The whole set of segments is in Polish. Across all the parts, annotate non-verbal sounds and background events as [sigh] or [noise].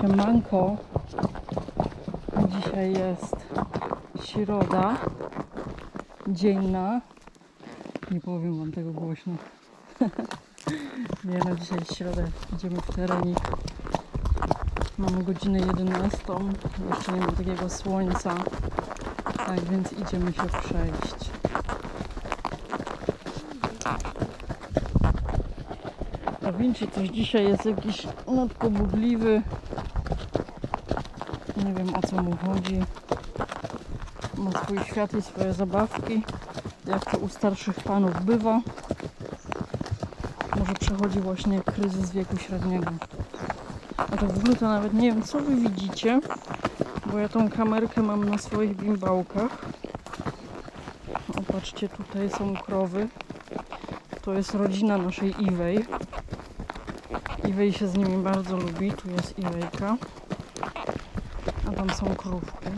Siemanko. Dzisiaj jest środa, dzienna. Nie powiem wam tego głośno. [laughs] Nie no, dzisiaj jest środa, idziemy w terenik. Mamy godzinę 11, jeszcze nie ma takiego słońca. Tak więc idziemy się przejść. Da Vinci też dzisiaj jest jakiś nadpobudliwy. Nie wiem o co mu chodzi. Ma swój świat i swoje zabawki. Jak to u starszych panów bywa. Może przechodzi właśnie kryzys wieku średniego. A tak w ogóle to nawet nie wiem co wy widzicie. Bo ja tą kamerkę mam na swoich bimbałkach. O patrzcie, tutaj są krowy. To jest rodzina naszej Iwej. Iwej się z nimi bardzo lubi. Tu jest Iwejka. Tam są krówki.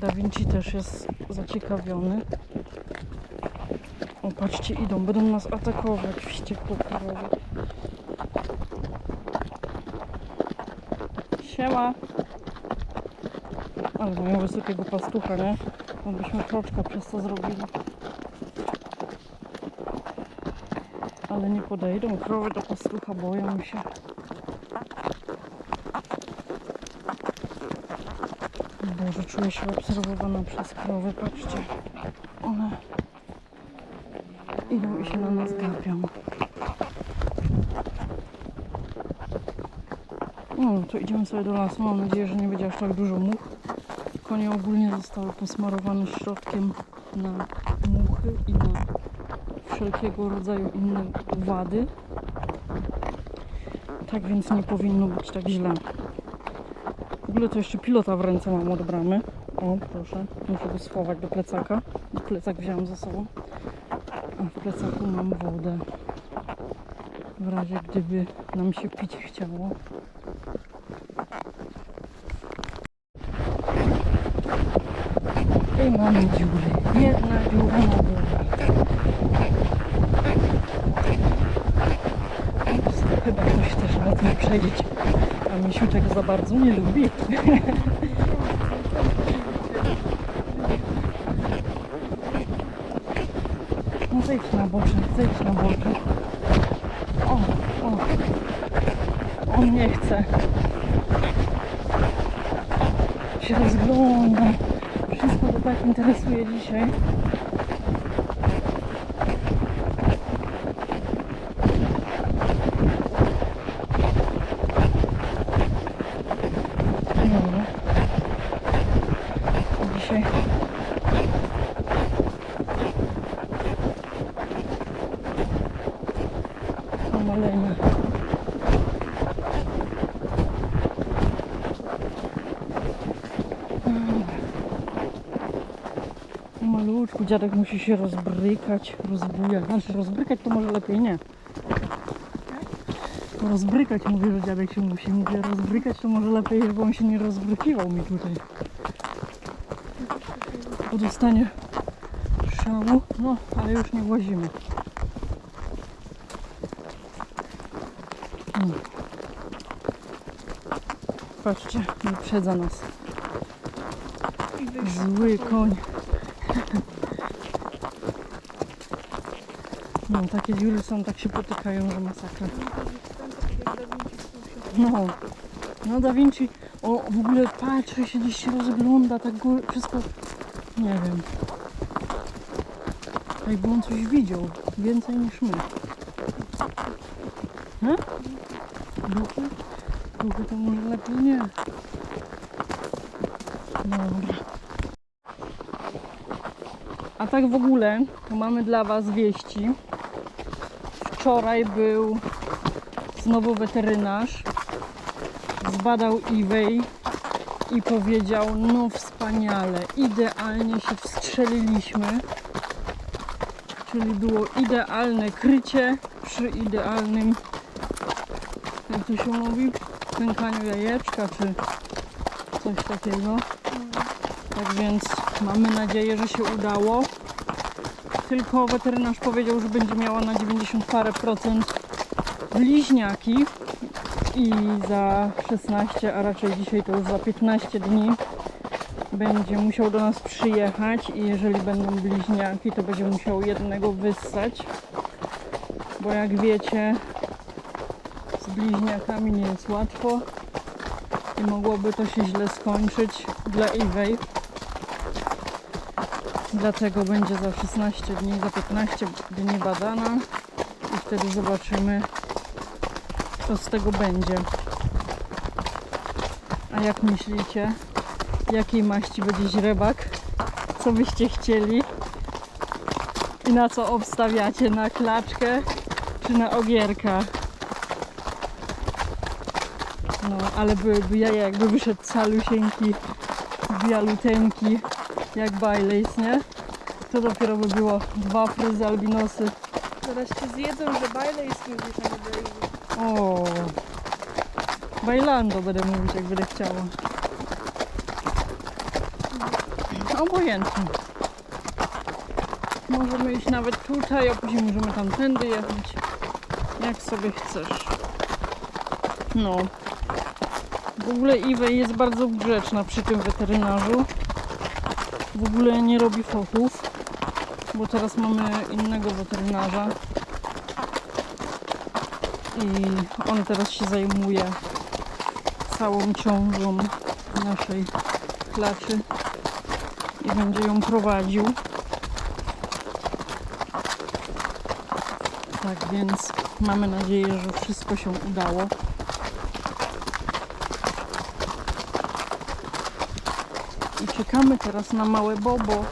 Da Vinci też jest zaciekawiony. O, patrzcie, idą. Będą nas atakować. Wściekłe krowy. Siema. Ale mają wysokiego pastucha, nie? No byśmy kroczka przez to zrobili. Ale nie podejdą. Krowy do pastucha boją się. Boże, czuję się obserwowana przez krowy. Patrzcie. One idą i się na nas gapią. No, to idziemy sobie do lasu. Mam nadzieję, że nie będzie aż tak dużo much. Konie ogólnie zostały posmarowane środkiem na muchy i na wszelkiego rodzaju inne wady. Tak więc nie powinno być tak źle. Ogóle to jeszcze pilota w ręce mam od bramy. O, proszę. Muszę go schować do plecaka. Plecak wziąłem ze sobą. A w plecaku mam wodę. W razie gdyby nam się pić chciało. I mamy dziury. Jedna dziura na. Ups, Chyba ktoś też nad mi przejść. A misiu tego za bardzo nie lubi. No zejdź na boczek, zejdź na boczek. O, o. On nie chce. Się rozgląda. Wszystko go tak interesuje dzisiaj. Dobra. Dzisiaj pomalenia. Malutku, dziadek musi się rozbrykać, rozbujać. Znaczy rozbrykać to może lepiej nie. Rozbrykać mówię, że dziadek się musi. Mówię, rozbrykać to może lepiej, żeby on się nie rozbrykiwał mi tutaj. Bo dostanie szału. No, ale już nie włazimy. Patrzcie, wyprzedza nas. Zły koń. No, takie dziury są, tak się potykają, że masakra. No, no Da Vinci, o, w ogóle patrzy się, gdzieś się rozgląda, tak go wszystko, nie wiem. Jakby on coś widział, więcej niż my. Duchy? Duchy to może lepiej nie. Dobra. A tak w ogóle, to mamy dla Was wieści. Wczoraj był znowu weterynarz. Zbadał Iwej i powiedział, no wspaniale, idealnie się wstrzeliliśmy. Czyli było idealne krycie przy idealnym, jak to się mówi, pękaniu jajeczka, czy coś takiego. Tak więc mamy nadzieję, że się udało. Tylko weterynarz powiedział, że będzie miała na 90 parę procent bliźniaki. I za 16, a raczej dzisiaj to już za 15 dni będzie musiał do nas przyjechać i jeżeli będą bliźniaki, to będzie musiał jednego wyssać. Bo jak wiecie, bliźniakami nie jest łatwo i mogłoby to się źle skończyć dla Iwej. Dlatego będzie za 16 dni, za 15 dni badana i wtedy zobaczymy, co z tego będzie. A jak myślicie, jakiej maści będzie źrebak? Co byście chcieli? I na co obstawiacie? Na klaczkę czy na ogierka? No, ale byłyby jaja, jakby wyszedł calusieńki, bialuteńki, jak Baileys, nie? To dopiero by było dwa fryzy albinosy. Zaraz cię zjedzą, że bajle jest nie gdzieś tam odejdzie. O, Bailando będę mówić, jak będę chciała. Obojętnie. Możemy iść nawet tutaj, a później możemy tamtędy jechać. Jak sobie chcesz. No. W ogóle Iwej jest bardzo grzeczna przy tym weterynarzu. W ogóle nie robi fotów, bo teraz mamy innego weterynarza i on teraz się zajmuje całą ciążą naszej klaczy i będzie ją prowadził. Tak więc mamy nadzieję, że wszystko się udało. Czekamy teraz na małe Bobo.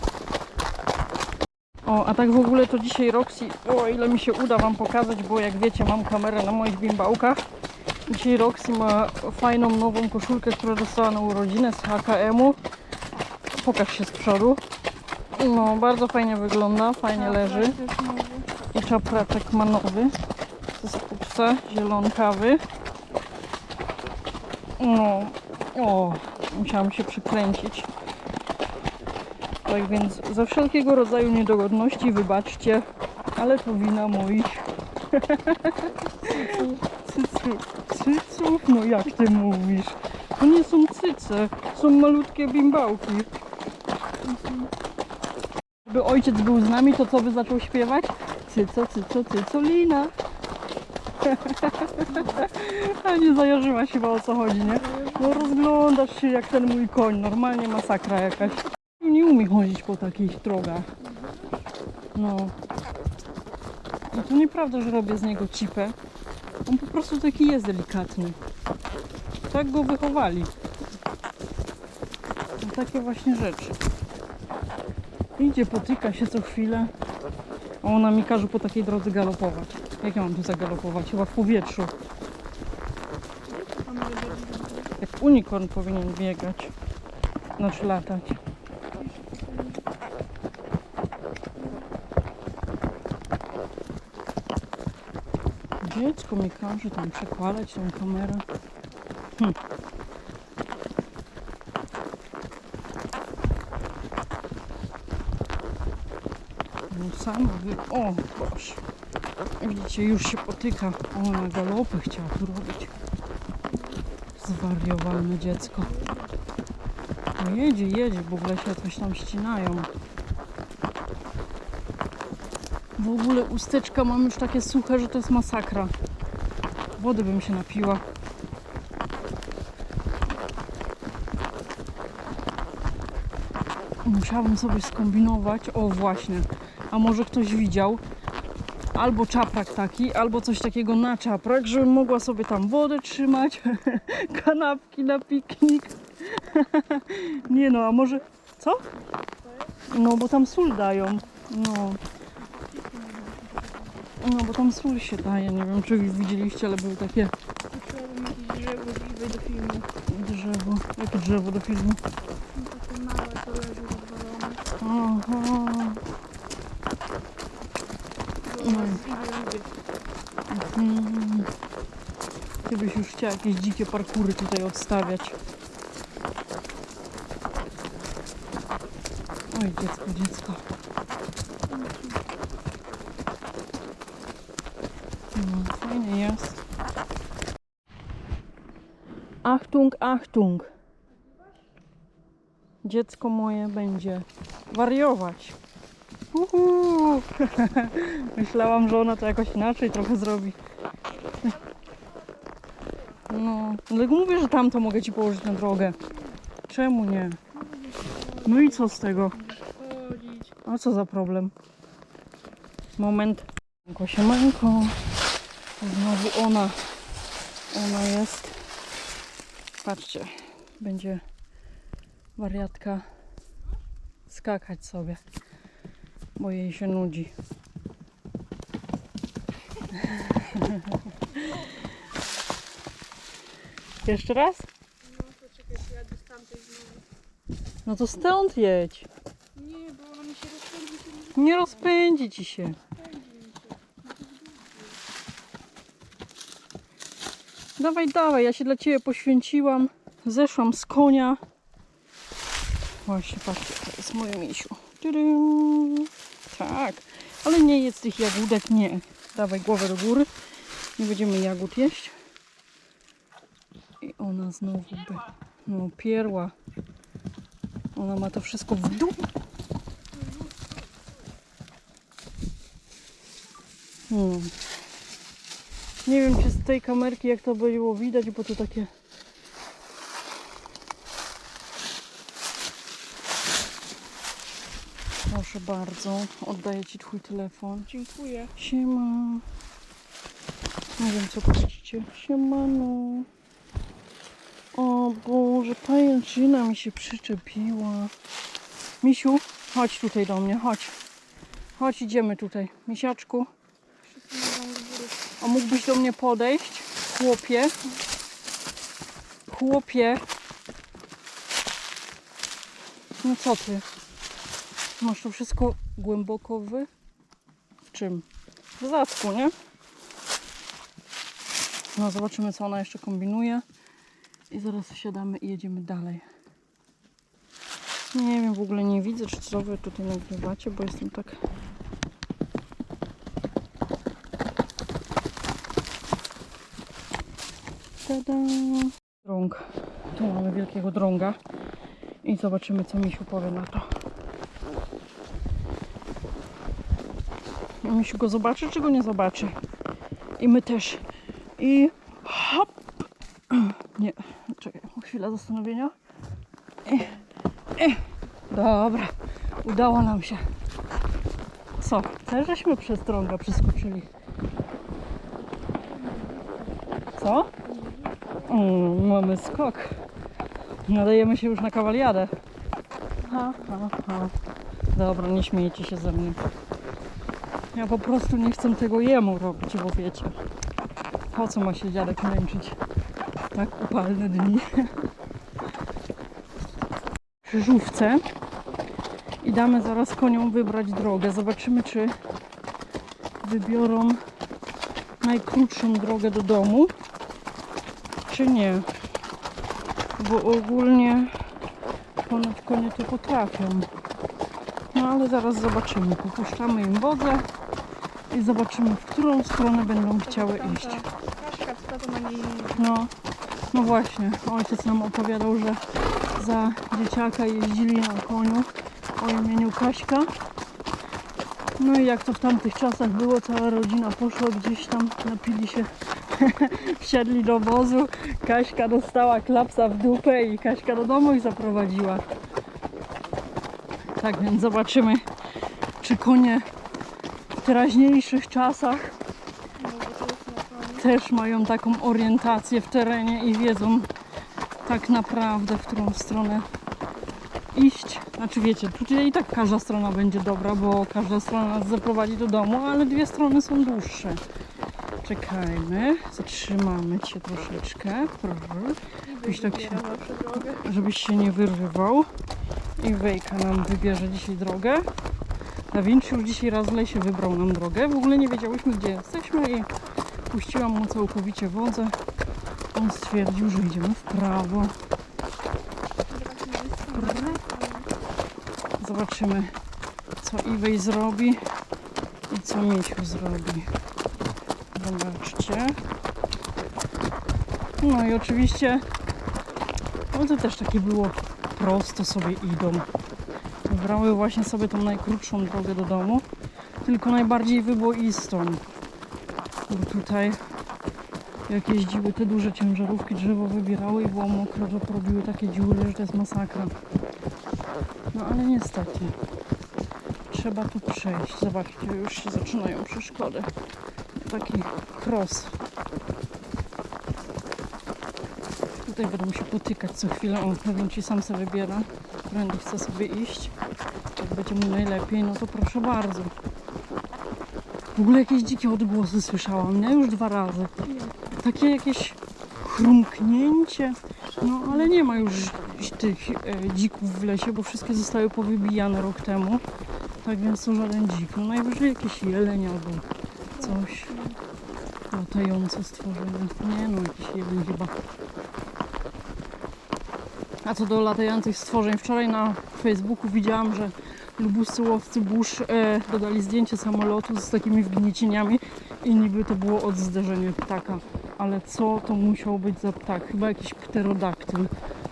O, a tak w ogóle to dzisiaj Roxy, o ile mi się uda Wam pokazać, bo jak wiecie mam kamerę na moich bimbałkach. Dzisiaj Roxy ma fajną nową koszulkę, którą dostała na urodzinę z HKM-u. Pokaż się z przodu. No, bardzo fajnie wygląda, fajnie leży. I czapraczek ma nowy. Ze spódce zielonkawy. No, o, musiałam się przykręcić. Tak więc za wszelkiego rodzaju niedogodności wybaczcie, ale to wina moich [laughs] cyców. Cyców? No jak ty mówisz? To nie są cyce, są malutkie bimbałki. Gdyby ojciec był z nami, to co by zaczął śpiewać? Cyco, cyco, cycolina. [laughs] A nie zajarzyła się chyba o co chodzi, nie? No rozglądasz się jak ten mój koń, normalnie masakra jakaś. Umie chodzić po takich drogach. No. No to nieprawda, że robię z niego cipę. On po prostu taki jest delikatny. Tak go wychowali. No takie właśnie rzeczy. Idzie, potyka się co chwilę. A ona mi każe po takiej drodze galopować. Jak ja mam tu zagalopować? Chyba w powietrzu. Jak unikorn powinien biegać. Znaczy latać. Dziecko mi każe tam przekładać tą kamerę. Hm. No sama wy... O, Boże. Widzicie, już się potyka. O, na galopy chciała tu robić. Zwariowane dziecko. No jedzie, jedzie, w ogóle się coś tam ścinają. W ogóle usteczka mam już takie suche, że to jest masakra. Wody bym się napiła. Musiałabym sobie skombinować. O właśnie. A może ktoś widział albo czaprak taki, albo coś takiego na czaprak, żebym mogła sobie tam wodę trzymać, [laughs] kanapki na piknik. [laughs] Nie no, a może... Co? No, bo tam sól dają. No. No, bo tam sól się daje. Nie wiem, czy widzieliście, ale były takie Chciałabym jakieś drzewo zbliżej do filmu. drzewo. Jakie drzewo do filmu? No Takie małe, to leży rozwalone. Aha. Mm. Ty byś już chciała jakieś dzikie parkury tutaj odstawiać. Oj, dziecko, dziecko. No, fajnie jest. Achtung, Achtung. Dziecko moje będzie wariować. Uhu. [laughs] Myślałam, że ona to jakoś inaczej trochę zrobi. No, ale mówię, że tam to mogę ci położyć na drogę. Czemu nie? No i co z tego? A co za problem? Moment. Siemanko, siemanko. Znowu ona. Ona jest. Patrzcie. Będzie wariatka skakać sobie. Bo jej się nudzi. [laughs] Jeszcze raz? No to czekaj, to jadę z tamtej znowu. No to stąd jedź. Nie, bo ona mi się rozpędzi, Nie rozpędzi ci się. rozpędzi mi się. Dawaj, dawaj, ja się dla Ciebie poświęciłam. Zeszłam z konia. Właśnie, patrzcie, to jest moje misiu. Tak, ale nie jedz tych jagódek, nie. Dawaj głowę do góry. Nie będziemy jagód jeść. I ona znowu by... No, pierła. Ona ma to wszystko w dół. Hmm. Nie wiem, czy z tej kamerki jak to było widać, bo to takie... Proszę bardzo, oddaję Ci Twój telefon. Dziękuję. Siema. Nie wiem, co powiedzicie. Siemano. O Boże, pajęczyna mi się przyczepiła. Misiu, chodź tutaj do mnie, chodź. Chodź, idziemy tutaj. Misiaczku, Wszyscy mówią do góry. a mógłbyś do mnie podejść? Chłopie. Chłopie. No co ty? Masz to wszystko głęboko wy? W czym? W zacku, nie? No zobaczymy co ona jeszcze kombinuje. I zaraz wsiadamy i jedziemy dalej. Nie wiem, w ogóle nie widzę, czy co wy tutaj nagrywacie, bo jestem tak... Drąg. Tu mamy wielkiego drąga. I zobaczymy, co Misiu powie na to. Misiu go zobaczy, czy go nie zobaczy? I my też. I hop! [clears throat] Nie, czekaj, chwila zastanowienia. I, i. Dobra, udało nam się. Co? Też żeśmy przez drąga przeskoczyli. Co? Mamy skok. Nadajemy się już na kawaliadę. Ha, ha, ha. Dobra, nie śmiejcie się ze mnie. Ja po prostu nie chcę tego jemu robić, bo wiecie. Po co ma się dziadek męczyć? Tak upalne dni. Krzyżówce. I damy zaraz koniom wybrać drogę. Zobaczymy, czy wybiorą najkrótszą drogę do domu, czy nie. Bo ogólnie ponoć konie to potrafią. No ale zaraz zobaczymy. Popuszczamy im wodę i zobaczymy, w którą stronę będą chciały iść. No, no właśnie, ojciec nam opowiadał, że za dzieciaka jeździli na koniu o imieniu Kaśka. No i jak to w tamtych czasach było, cała rodzina poszła gdzieś tam, napili się, [laughs] wsiedli do wozu, Kaśka dostała klapsa w dupę i Kaśka do domu ich zaprowadziła. Tak więc zobaczymy, czy konie w teraźniejszych czasach też mają taką orientację w terenie i wiedzą tak naprawdę, w którą stronę iść. Znaczy wiecie, tutaj i tak każda strona będzie dobra, bo każda strona nas zaprowadzi do domu, ale dwie strony są dłuższe. Czekajmy, zatrzymamy Cię troszeczkę, Byś tak się- żebyś się nie wyrywał. I Wejka nam wybierze dzisiaj drogę. Da Vinci już dzisiaj raz w lesie wybrał nam drogę. W ogóle nie wiedziałyśmy, gdzie jesteśmy i puściłam mu całkowicie wodę. On stwierdził, że idziemy w prawo. Zobaczymy, co Iwej zrobi i co Misiu zrobi. Zobaczcie. No i oczywiście No to też takie było prosto sobie idą. Wybrały właśnie sobie tą najkrótszą drogę do domu, tylko najbardziej wyboistą. Bo tutaj jak jeździły te duże ciężarówki, drzewo wybierały i było mokro, to porobiły takie dziury, że to jest masakra. No ale niestety trzeba tu przejść. Zobaczcie, już się zaczynają przeszkody. Taki cross. Tutaj będą się potykać co chwilę. O, pewnie ci sam sobie wybiera, którędy chce sobie iść. Jak będzie mu najlepiej, no to proszę bardzo. W ogóle jakieś dzikie odgłosy słyszałam, nie? Już dwa razy. Takie jakieś chrumknięcie. No ale nie ma już tych e, dzików w lesie, bo wszystkie zostały powybijane rok temu. Tak więc to żaden dzik. No najwyżej jakiś jeleń albo coś. Latające stworzenie. Nie no, jakiś jeleń chyba. A co do latających stworzeń, wczoraj na Facebooku widziałam, że lubuscy łowcy burz e, dodali zdjęcie samolotu z takimi wgniecieniami i niby to było od zderzenia ptaka. Ale co to musiał być za ptak? Chyba jakiś pterodaktyl.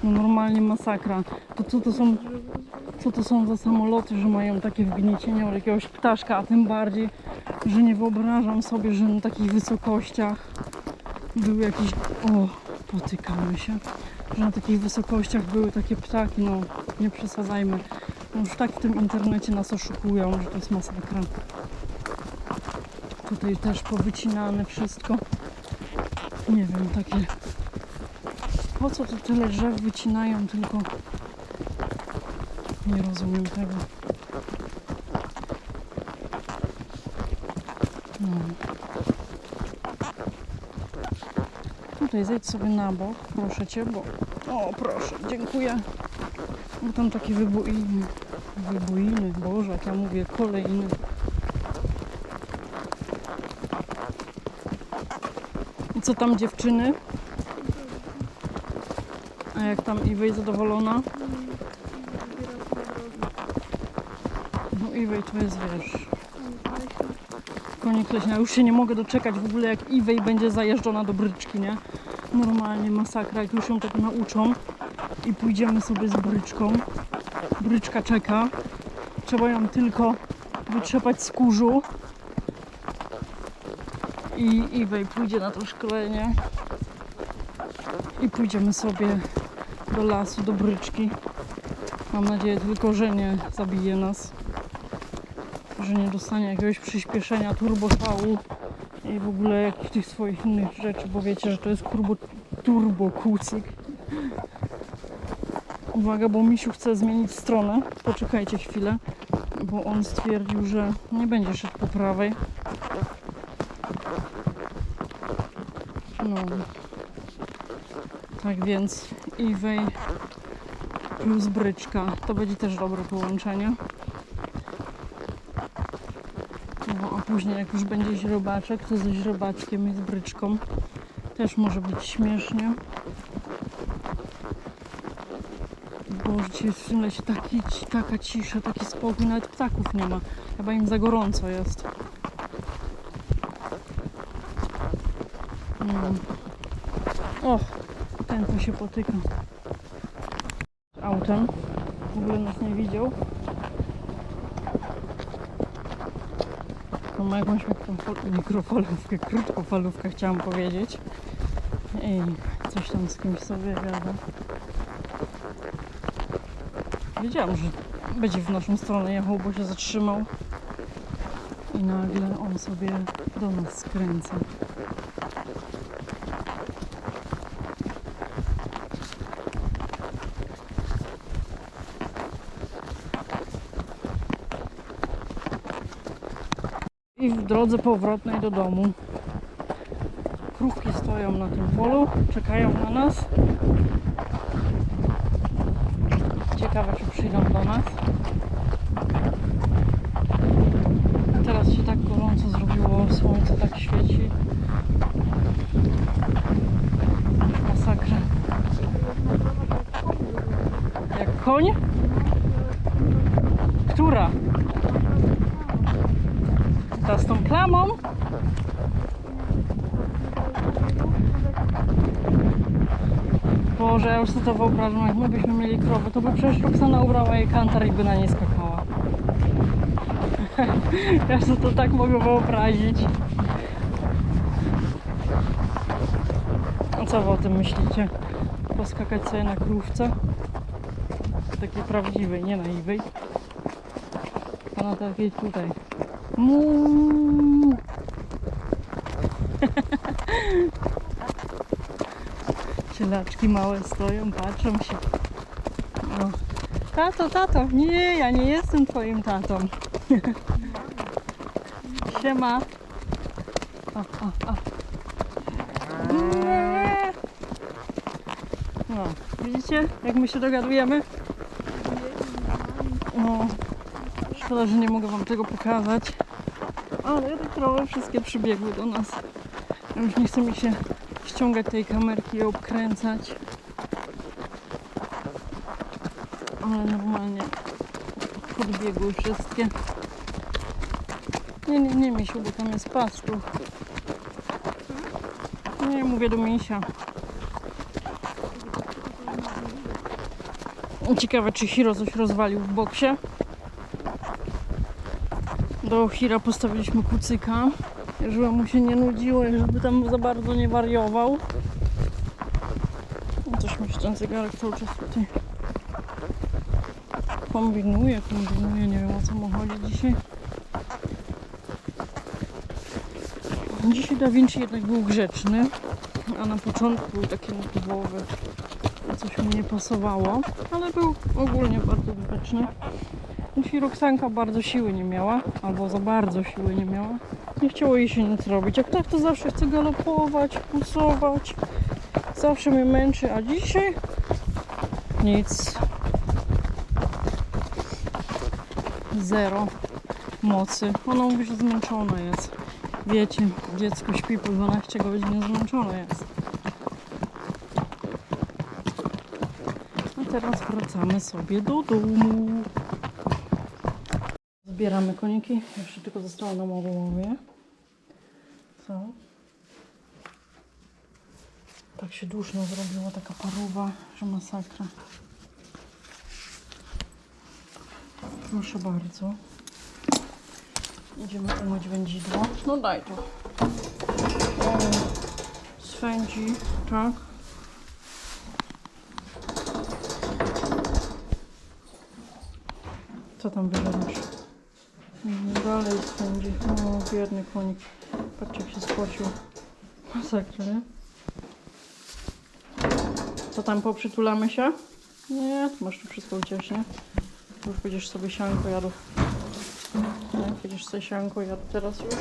No normalnie masakra. To co to są, co to są za samoloty, że mają takie wgniecienia od jakiegoś ptaszka, a tym bardziej, że nie wyobrażam sobie, że na takich wysokościach był jakiś... O, potykamy się. Że na takich wysokościach były takie ptaki, no nie przesadzajmy. No już tak w tym internecie nas oszukują, że to jest masakra. Tutaj też powycinane wszystko. Nie wiem, takie... Po co tu tyle drzew wycinają, tylko... Nie rozumiem tego. No. Tutaj zejdź sobie na bok, proszę Cię, bo... O, proszę, dziękuję. Bo tam takie wybuiny. Wybuiny, Boże, jak ja mówię, kolejny. I co tam dziewczyny? A jak tam Iwej zadowolona? No Iwej to jest, wiesz, konik leśny. Ja już się nie mogę doczekać w ogóle jak Iwej będzie zajeżdżona do bryczki, nie? Normalnie masakra, jak już ją tak nauczą i pójdziemy sobie z bryczką. Bryczka czeka. Trzeba ją tylko wytrzepać z kurzu. I Iwej pójdzie na to szkolenie. I pójdziemy sobie do lasu, do bryczki. Mam nadzieję tylko, że nie zabije nas. Że nie dostanie jakiegoś przyspieszenia, turbosału i w ogóle jakichś tych swoich innych rzeczy, bo wiecie, że to jest turbo, turbo kucyk. Uwaga, bo Misiu chce zmienić stronę. Poczekajcie chwilę, bo on stwierdził, że nie będzie szedł po prawej. No. Tak więc Iwej plus bryczka to będzie też dobre połączenie. No, a później jak już będzie źrebaczek, to ze źrebaczkiem i z bryczką też może być śmiesznie. Boże, dzisiaj jest w tym lesie taki, taka cisza, taki spokój, nawet ptaków nie ma. Chyba im za gorąco jest. No. O, ten tu się potyka. Autem. W ogóle nas nie widział. Ma jakąś mikrofal- mikrofalówkę, krótkofalówkę chciałam powiedzieć. I coś tam z kimś sobie gada. Wiedziałam, że będzie w naszą stronę jechał, bo się zatrzymał. I nagle on sobie do nas skręca. I w drodze powrotnej do domu. Krówki stoją na tym polu, czekają na nas. Ciekawe, czy przyjdą do nas. Teraz się tak gorąco zrobiło, słońce tak świeci. Masakra. Jak koń? Która? Z tą plamą? Boże, ja już sobie to wyobrażam, jak my byśmy mieli krowę, to by przecież Roxana ubrała jej kantar i by na nie skakała. [laughs] ja sobie to tak mogę wyobrazić. A co wy o tym myślicie? Poskakać sobie na krówce? Takiej prawdziwej, nie naiwej. A na takiej tutaj. Muuu. Cielaczki małe stoją, patrzą się. No. Tato, tato, nie, ja nie jestem twoim tatą. [laughs] Siema. O, o, o. Nie. No, widzicie, jak my się dogadujemy? No, szkoda, że nie mogę wam tego pokazać. Ale te krowy wszystkie przybiegły do nas. Już nie chce mi się ściągać tej kamerki i obkręcać. Ale normalnie podbiegły wszystkie. Nie, nie, nie misiu, bo tam jest pastuch. Nie, mówię do misia. Ciekawe, czy Hiro coś rozwalił w boksie. Do Hira postawiliśmy kucyka, żeby mu się nie nudziło i żeby tam za bardzo nie wariował. No Coś mi się ten zegarek cały czas tutaj kombinuje, kombinuje, nie wiem o co mu chodzi dzisiaj. Dzisiaj Da Vinci jednak był grzeczny, a na początku był taki nerwowy, coś mu nie pasowało, ale był ogólnie bardzo grzeczny. Dzisiaj Roxanka bardzo siły nie miała, albo za bardzo siły nie miała. Nie chciało jej się nic robić. Jak tak, to zawsze chce galopować, pusować. Zawsze mnie męczy, a dzisiaj nic. Zero mocy. Ona mówi, że zmęczona jest. Wiecie, dziecko śpi po 12 godzin, zmęczone jest. A teraz wracamy sobie do domu. Zbieramy koniki. Jeszcze tylko zostało nam owołowie. Co? Tak się duszno zrobiła taka paruwa, że masakra. Proszę bardzo. Idziemy umyć wędzidło. No daj to. Swędzi, tak. Co tam wylewasz? Dalej swędzi. O, biedny konik. Patrzcie jak się spocił. Masakra, nie? Co tam, poprzytulamy się? Nie, to masz tu wszystko gdzieś, nie? Już będziesz sobie sianko jadł. Nie, będziesz sobie sianko jadł teraz już.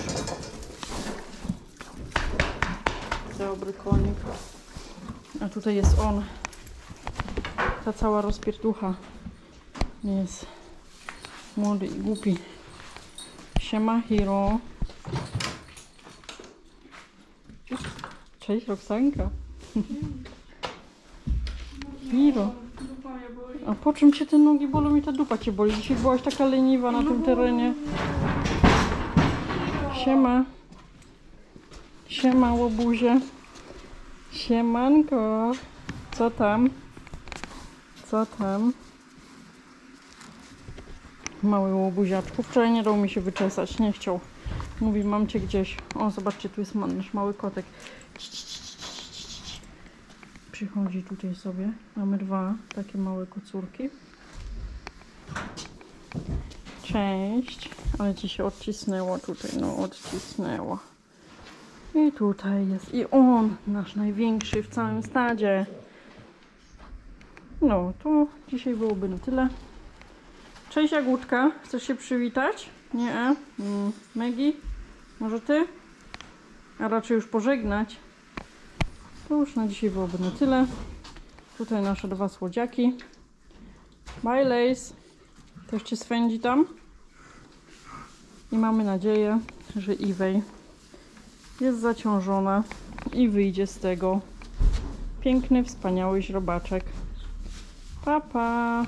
Dobry konik. A tutaj jest on. Ta cała rozpierducha. Nie jest młody i głupi. Siema. Cześć Roxanka. [laughs] Hiro. A po czym cię te nogi bolą i ta dupa cię boli? Dzisiaj byłaś taka leniwa na tym terenie. Siema. Siema łobuzie. Siemanko. Co tam? Co tam? Mały łobuziaczku. Wczoraj nie dał mi się wyczesać, nie chciał. Mówi, mam cię gdzieś. O, zobaczcie, tu jest nasz mały kotek. Przychodzi tutaj sobie. Mamy dwa takie małe kocurki. Cześć. Ale ci się odcisnęło tutaj, no odcisnęło. I tutaj jest i on, nasz największy w całym stadzie. No, to dzisiaj byłoby na tyle. Cześć Jagódka, chcesz się przywitać? Nie? Mm. Maggie? Może ty? A raczej już pożegnać. To już na dzisiaj byłoby na tyle. Tutaj nasze dwa słodziaki. Bye Lace. Też cię swędzi tam. I mamy nadzieję, że Iwej jest zaciążona i wyjdzie z tego piękny, wspaniały źrobaczek. Pa, pa.